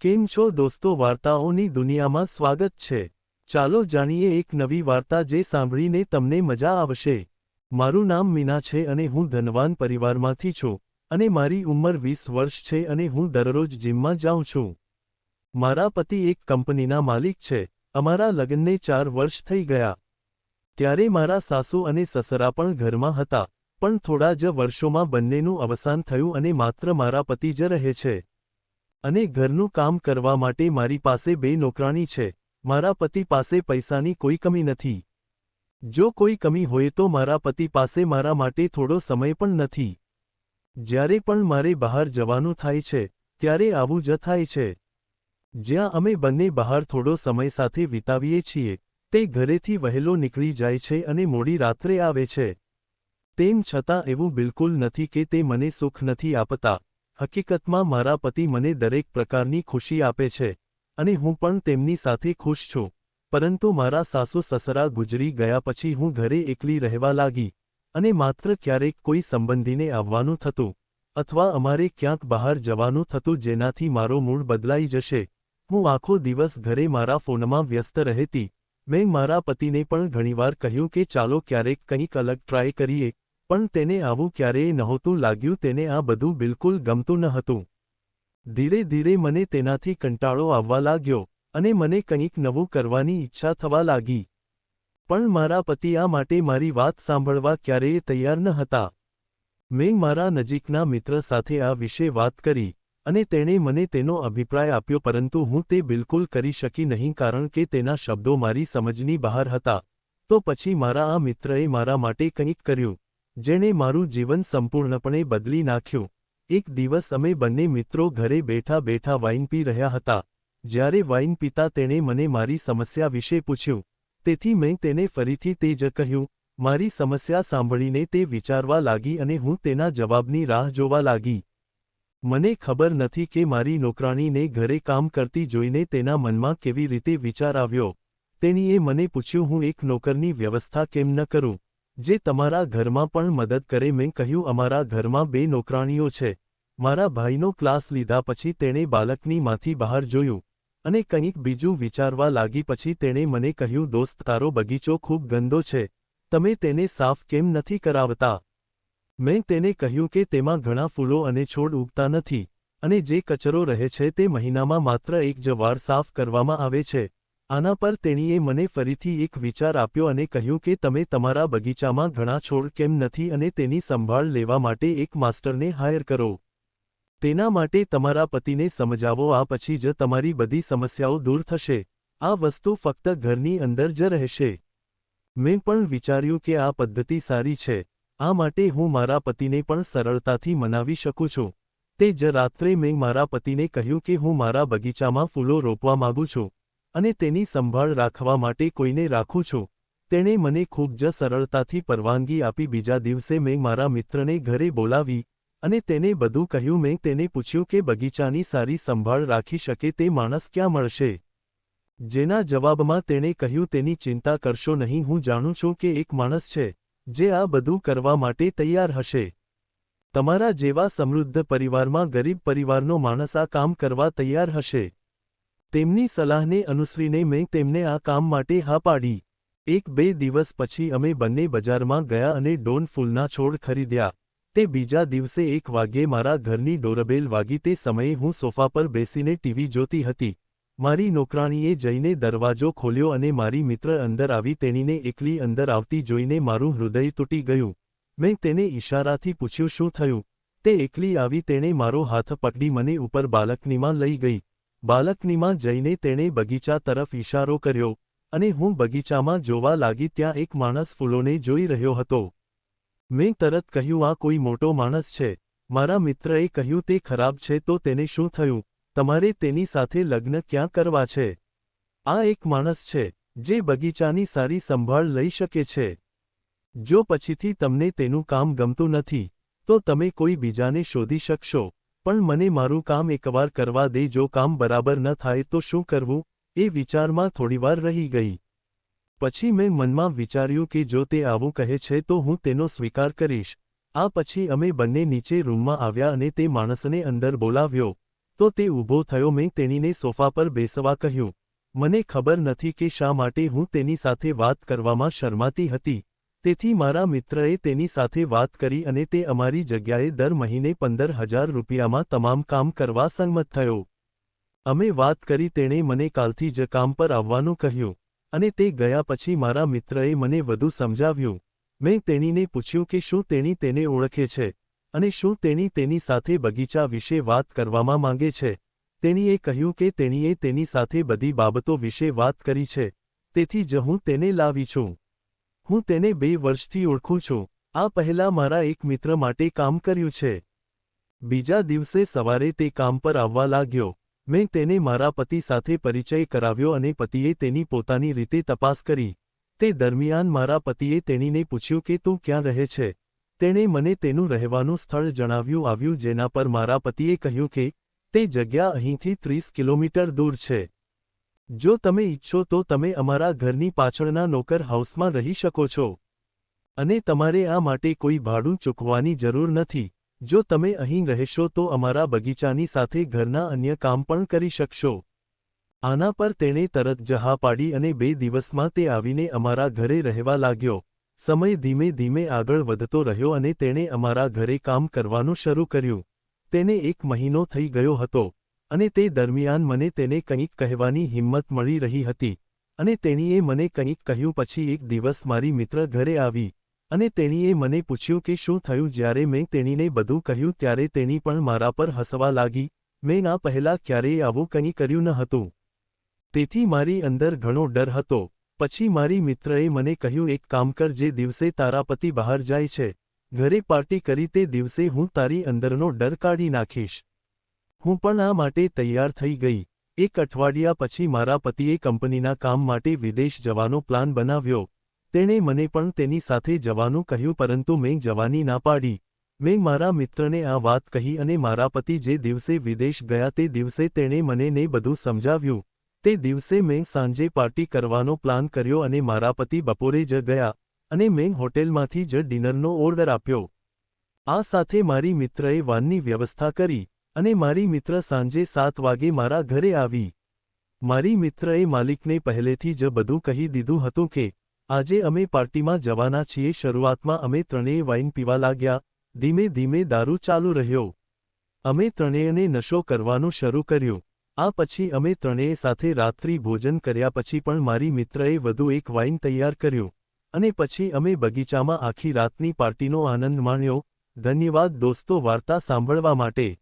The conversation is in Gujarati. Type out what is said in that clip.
કેમ છો દોસ્તો? વાર્તાઓની દુનિયામાં સ્વાગત છે. ચાલો જાણીએ એક નવી વાર્તા જે સાંભળીને તમને મજા આવશે. મારું નામ મીના છે અને હું ધનવાન પરિવારમાંથી છું અને મારી ઉંમર વીસ વર્ષ છે અને હું દરરોજ જીમમાં જાઉં છું. મારા પતિ એક કંપનીના માલિક છે. અમારા લગ્નને ચાર વર્ષ થઈ ગયા. ત્યારે મારા સાસુ અને સસરા પણ ઘરમાં હતા, પણ થોડા જ વર્ષોમાં બંનેનું અવસાન થયું અને માત્ર મારા પતિ જ રહે છે. અને ઘરનું કામ કરવા માટે મારી પાસે બે નોકરાણી છે. મારા પતિ પાસે પૈસાની કોઈ કમી નથી. જો કોઈ કમી હોય તો મારા પતિ પાસે મારા માટે થોડો સમય પણ નથી. જ્યારે પણ મારે બહાર જવાનું થાય છે, ત્યારે આવું જ થાય છે. જ્યાં અમે બંને બહાર થોડો સમય સાથે વિતાવીએ છીએ, તે ઘરેથી વહેલો નીકળી જાય છે અને મોડી રાત્રે આવે છે. તેમ છતાં એવું બિલકુલ નથી કે તે મને સુખ નથી આપતા. હકીકતમાં મારા પતિ મને દરેક પ્રકારની ખુશી આપે છે અને હું પણ તેમની સાથે ખુશ છું. પરંતુ મારા સાસુ સસરા ગુજરી ગયા પછી હું ઘરે એકલી રહેવા લાગી અને માત્ર ક્યારેક કોઈ સંબંધીને આવવાનું થતું અથવા અમારે ક્યાંક બહાર જવાનું થતું જેનાથી મારો મૂડ બદલાઈ જશે. હું આખો દિવસ ઘરે મારા ફોનમાં વ્યસ્ત રહેતી. મેં મારા પતિને પણ ઘણીવાર કહ્યું કે ચાલો ક્યારેક કંઈક અલગ ટ્રાય કરીએ. પણ તેને આવું ક્યારેય નહોતું લાગ્યું, તેને આ બધું બિલકુલ ગમતું ન હતું. ધીરે ધીરે મને તેનાથી કંટાળો આવવા લાગ્યો અને મને કંઈક નવું કરવાની ઈચ્છા થવા લાગી. પણ મારા પતિ આ માટે મારી વાત સાંભળવા ક્યારેય તૈયાર ન હતા. મેં મારા નજીકના મિત્ર સાથે આ વિશે વાત કરી અને તેણે મને તેનો અભિપ્રાય આપ્યો, પરંતુ હું તે બિલકુલ કરી શકી નહીં કારણ કે તેના શબ્દો મારી સમજની બહાર હતા. તો પછી મારા આ મિત્રએ મારા માટે કંઈક કર્યું. જેણે મારું જીવન સંપૂર્ણપણે બદલી નાખ્યું. એક દિવસ અમે બંને મિત્રો ઘરે બેઠા બેઠા વાઇન પી રહ્યા હતા. જ્યારે વાઇન પીતા તેણે મને મારી સમસ્યા વિશે પૂછ્યું. તેથી મેં તેને ફરીથી તે જ કહ્યું, મારી સમસ્યા સાંભળીને તે વિચારવા લાગી અને હું તેના જવાબની રાહ જોવા લાગી. મને ખબર નથી કે મારી નોકરાણીને ઘરે કામ કરતી જોઈને તેના મનમાં કેવી રીતે વિચાર આવ્યો. તેણીએ મને પૂછ્યું, હું એક નોકરની વ્યવસ્થા કેમ ન કરું? જે તમારા ઘરમાં પણ મદદ કરે. મેં કહ્યું, અમારા ઘરમાં બે નોકરાણીઓ છે. મારા ભાઈનો ક્લાસ લીધા પછી તેણે બાલકની માંથી બહાર જોયું અને કંઈક બીજું વિચારવા લાગી પછી તેણે મને કહ્યું, દોસ્ત, તારો બગીચો ખૂબ ગંદો છે. તમે તેને સાફ કેમ નથી કરાવતા? મેં તેને કહ્યું કે તેમાં ઘણા ફૂલો અને છોડ ઉગતા નથી અને જે કચરો રહે છે તે મહિનામાં માત્ર એક જ વાર સાફ કરવામાં આવે છે. આના પર તેણીએ મને ફરીથી એક વિચાર આપ્યો અને કહ્યું કે તમે તમારા બગીચામાં ઘણા છોડ કેમ નથી અને તેની સંભાળ લેવા માટે એક માસ્ટરને હાયર કરો. તેના માટે તમારા પતિને સમજાવો, આ પછી જ તમારી બધી સમસ્યાઓ દૂર થશે. આ વસ્તુ ફક્ત ઘરની અંદર જ રહેશે. મેં પણ વિચાર્યું કે આ પદ્ધતિ સારી છે. આ માટે હું મારા પતિને પણ સરળતાથી મનાવી શકું છું. તે જ રાત્રે મેં મારા પતિને કહ્યું કે હું મારા બગીચામાં ફૂલો રોપવા માગું છું. અને તેની સંભાળ રાખવા માટે કોઈને રાખું છું. તેણે મને ખૂબ જ સરળતાથી પરવાનગી આપી બીજા દિવસે મેં મારા મિત્રને ઘરે બોલાવી અને તેને બધું કહ્યું. મેં તેને પૂછ્યું કે બગીચાની સારી સંભાળ રાખી શકે તે માણસ ક્યાં મળશે? જેના જવાબમાં તેણે કહ્યું, તેની ચિંતા કરશો નહીં, હું જાણું છું કે એક માણસ છે જે આ બધું કરવા માટે તૈયાર હશે. તમારા જેવા સમૃદ્ધ પરિવારમાં ગરીબ પરિવારનો માણસ આ કામ કરવા તૈયાર હશે. તેમની સલાહને અનુસરીને મેં તેમને આ કામ માટે હા પાડી. એક બે દિવસ પછી અમે બંને બજારમાં ગયા અને ડોન ફૂલના છોડ ખરીદ્યા. તે બીજા દિવસે એક વાગ્યે મારા ઘરની ડોરબેલ વાગી તે સમયે હું સોફા પર બેસીને ટીવી જોતી હતી. મારી નોકરાણીએ જઈને દરવાજો ખોલ્યો અને મારી મિત્ર અંદર આવી તેણીને એકલી અંદર આવતી જોઈને મારું હૃદય તૂટી ગયું. મેં તેને ઇશારાથી પૂછ્યું, શું થયું? તે એકલી આવી તેણે મારો હાથ પકડી મને ઉપર બાલકનીમાં લઈ ગઈ. બાલકનીમાં જઈને તેણે બગીચા તરફ ઇશારો કર્યો અને હું બગીચામાં જોવા લાગી ત્યાં એક માણસ ફૂલોને જોઈ રહ્યો હતો. મેં તરત કહ્યું, આ કોઈ મોટો માણસ છે. મારા મિત્રએ કહ્યું, તે ખરાબ છે, તો તેને શું થયું? તમારે તેની સાથે લગ્ન ક્યાં કરવા છે? આ એક માણસ છે, જે બગીચાની સારી સંભાળ લઈ શકે છે. જો પછીથી તમને તેનું કામ ગમતું નથી, તો તમે કોઈ બીજાને શોધી શકશો. પણ મને મારું કામ એકવાર કરવા દે, જો કામ બરાબર ન થાય તો શું કરવું? એ વિચારમાં થોડીવાર રહી ગઈ. પછી મેં મનમાં વિચાર્યું કે જો તે આવું કહે છે તો હું તેનો સ્વીકાર કરીશ. આ પછી અમે બંને નીચે રૂમમાં આવ્યા અને તે માણસને અંદર બોલાવ્યો. તો તે ઊભો થયો, મેં તેણીને સોફા પર બેસવા કહ્યું. મને ખબર નથી કે શા માટે હું તેની સાથે વાત કરવામાં શરમાતી હતી. તેથી મારા મિત્રએ તેની સાથે વાત કરી અને તે અમારી જગ્યાએ દર મહિને પંદર હજાર રૂપિયામાં તમામ કામ કરવા સંમત થયો. અમે વાત કરી તેણે મને કાલથી જ કામ પર આવવાનું કહ્યું અને તે ગયા પછી મારા મિત્રએ મને વધુ સમજાવ્યું. મેં તેણીને પૂછ્યું કે શું તેણી તેને ઓળખે છે અને શું તેણી તેની સાથે બગીચા વિશે વાત કરવામાં માંગે છે. તેણીએ કહ્યું કે તેણીએ તેની સાથે બધી બાબતો વિશે વાત કરી છે, તેથી જ હું તેને લાવી છું. હું તેને બે વર્ષથી ઓળખું છું. આ પહેલા મારા એક મિત્ર માટે કામ કર્યું છે. બીજા દિવસે સવારે તે કામ પર આવવા લાગ્યો. મેં તેને મારા પતિ સાથે પરિચય કરાવ્યો અને પતિએ તેની પોતાની રીતે તપાસ કરી. તે દરમિયાન મારા પતિએ તેણીને પૂછ્યું કે તું ક્યાં રહે છે? તેણે મને તેનું રહેવાનું સ્થળ જણાવ્યું આવ્યું જેના પર મારા પતિએ કહ્યું કે તે જગ્યા અહીંથી ત્રીસ કિલોમીટર દૂર છે. જો તમે ઈચ્છો તો તમે અમારા ઘરની પાછળના નોકર હાઉસમાં રહી શકો છો. અને તમારે આ માટે કોઈ ભાડું ચૂકવાની જરૂર નથી. જો તમે અહીં રહેશો તો અમારા બગીચાની સાથે ઘરના અન્ય કામ પણ કરી શકશો. આના પર તેણે તરત જહા પાડી અને બે દિવસમાં તે આવીને અમારા ઘરે રહેવા લાગ્યો. સમય ધીમે ધીમે આગળ વધતો રહ્યો અને તેણે અમારા ઘરે કામ કરવાનું શરૂ કર્યું. તેને એક મહિનો થઈ ગયો હતો. અને તે દરમિયાન મને તેને કંઈક કહેવાની હિંમત મળી રહી હતી અને તેણીએ મને કંઈક કહ્યું પછી એક દિવસ મારી મિત્ર ઘરે આવી અને તેણીએ મને પૂછ્યું કે શું થયું જ્યારે મેં તેણીને બધું કહ્યું ત્યારે તેણી પણ મારા પર હસવા લાગી, મેં આ પહેલાં ક્યારેય આવું કંઈ કર્યું ન હતું. તેથી મારી અંદર ઘણો ડર હતો. પછી મારી મિત્રએ મને કહ્યું, એક કામ કર, જે દિવસે તારા પતિ બહાર જાય છે, ઘરે પાર્ટી કરી તે દિવસે હું તારી અંદરનો ડર કાઢી નાખીશ. હું પણ આ માટે તૈયાર થઈ ગઈ. એક અઠવાડિયા પછી મારા પતિએ કંપનીના કામ માટે વિદેશ જવાનો પ્લાન બનાવ્યો. તેણે મને પણ તેની સાથે જવાનું કહ્યું પરંતુ મેં જવાની ના પાડી. મેં મારા મિત્રને આ વાત કહી અને મારા પતિ જે દિવસે વિદેશ ગયા તે દિવસે તેણે મને ને બધું સમજાવ્યું. તે દિવસે મેં સાંજે પાર્ટી કરવાનો પ્લાન કર્યો અને મારા પતિ બપોરે જ ગયા અને મેં હોટેલમાંથી જ ડિનરનો ઓર્ડર આપ્યો. આ સાથે મારી મિત્રએ વાનની વ્યવસ્થા કરી. અને મારી મિત્ર સાંજે સાત વાગે મારા ઘરે આવી. મારી મિત્રએ માલિકને પહેલેથી જ બધું કહી દીધું હતું કે, આજે અમે પાર્ટીમાં જવાના છીએ. શરૂઆતમાં અમે ત્રણેય વાઇન પીવા લાગ્યા. ધીમે ધીમે દારૂ ચાલુ રહ્યો. અમે ત્રણેયને નશો કરવાનું શરૂ કર્યું. આ પછી અમે ત્રણેય સાથે રાત્રિ ભોજન કર્યા પછી પણ મારી મિત્રએ વધુ એક વાઇન તૈયાર કર્યું. અને પછી અમે બગીચામાં આખી રાતની પાર્ટીનો આનંદ માણ્યો. ધન્યવાદ દોસ્તો, વાર્તા સાંભળવા માટે.